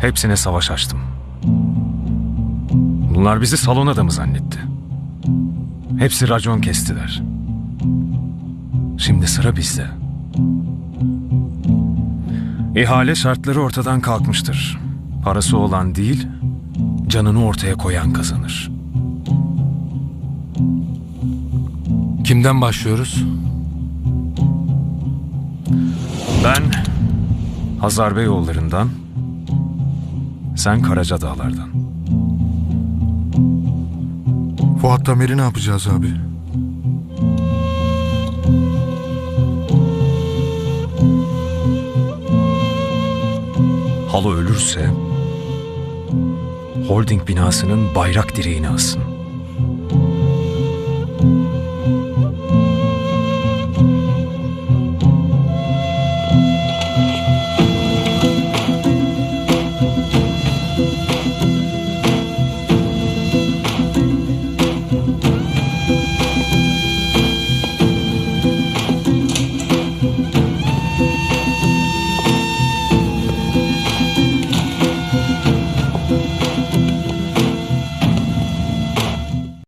Hepsine savaş açtım. Bunlar bizi salon adamı zannetti. Hepsi racon kestiler. Şimdi sıra bizde. İhale şartları ortadan kalkmıştır. Parası olan değil, canını ortaya koyan kazanır. Kimden başlıyoruz? Ben Hazar Beyoğulları'ndan, sen Karaca Dağlar'dan. Fuat Tamer'i ne yapacağız abi? Halo ölürse, holding binasının bayrak direğini asın.